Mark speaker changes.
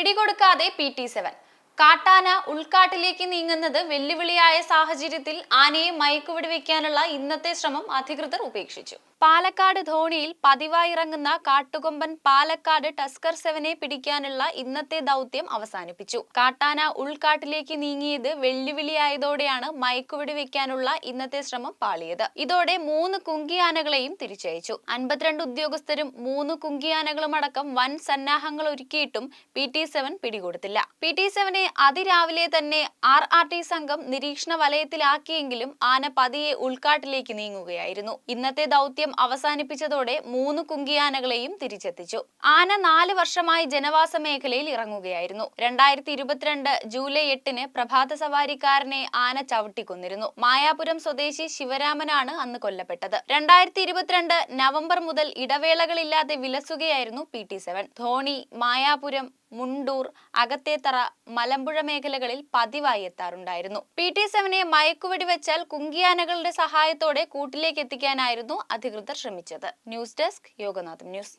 Speaker 1: പിടികൊടുക്കാതെ P T seven. കാട്ടാന ഉൾക്കാട്ടിലേക്ക് നീങ്ങുന്നത് വെല്ലുവിളിയായ സാഹചര്യത്തിൽ ആനയെ മയക്കുവെടിവെക്കാനുള്ള ഇന്നത്തെ ശ്രമം അധികൃതർ ഉപേക്ഷിച്ചു. പാലക്കാട് ധോണിയിൽ പതിവായി ഇറങ്ങുന്ന കാട്ടുകൊമ്പൻ പാലക്കാട് ടസ്കർ സെവനെ പിടിക്കാനുള്ള ഇന്നത്തെ ദൗത്യം അവസാനിപ്പിച്ചു. കാട്ടാന ഉൾക്കാട്ടിലേക്ക് നീങ്ങിയത് വെല്ലുവിളിയായതോടെയാണ് മയക്കുവെടി വെക്കാനുള്ള ഇന്നത്തെ ശ്രമം പാളിയത്. ഇതോടെ മൂന്ന് കുങ്കിയാനകളെയും തിരിച്ചയച്ചു. അൻപത്തിരണ്ട് ഉദ്യോഗസ്ഥരും മൂന്ന് കുങ്കിയാനകളും അടക്കം വൻ സന്നാഹങ്ങൾ ഒരുക്കിയിട്ടും പി ടി സെവൻ പിടികൊടുത്തില്ല. പി ടി സെവനെ അതിരാവിലെ തന്നെ ആർ ആർ ടി സംഘം നിരീക്ഷണ വലയത്തിലാക്കിയെങ്കിലും ആന പതിയെ ഉൾക്കാട്ടിലേക്ക് നീങ്ങുകയായിരുന്നു. ഇന്നത്തെ ദൗത്യം അവസാനിപ്പിച്ചതോടെ മൂന്ന് കുങ്കിയാനകളെയും തിരിച്ചെത്തിച്ചു. ആന നാല് വർഷമായി ജനവാസ മേഖലയിൽ ഇറങ്ങുകയായിരുന്നു. രണ്ടായിരത്തി ഇരുപത്തിരണ്ട് ജൂലൈ എട്ടിന് പ്രഭാത സവാരിക്കാരനെ ആന ചവിട്ടിക്കൊന്നിരുന്നു. മായാപുരം സ്വദേശി ശിവരാമനാണ് അന്ന് കൊല്ലപ്പെട്ടത്. രണ്ടായിരത്തി ഇരുപത്തിരണ്ട് നവംബർ മുതൽ ഇടവേളകളില്ലാതെ വിലസുകയായിരുന്നു P T seven. Dhoni Mayapuram Mundur Akathethara Malampuzha മേഖലകളിൽ പതിവായി എത്താറുണ്ടായിരുന്നു. പി ടി സെവനെ മയക്കുവെടി വെച്ചാൽ കുങ്കിയാനകളുടെ സഹായത്തോടെ കൂട്ടിലേക്ക് എത്തിക്കാനായിരുന്നു അധികൃതർ ശ്രമിച്ചത്. News desk Yoganatham news.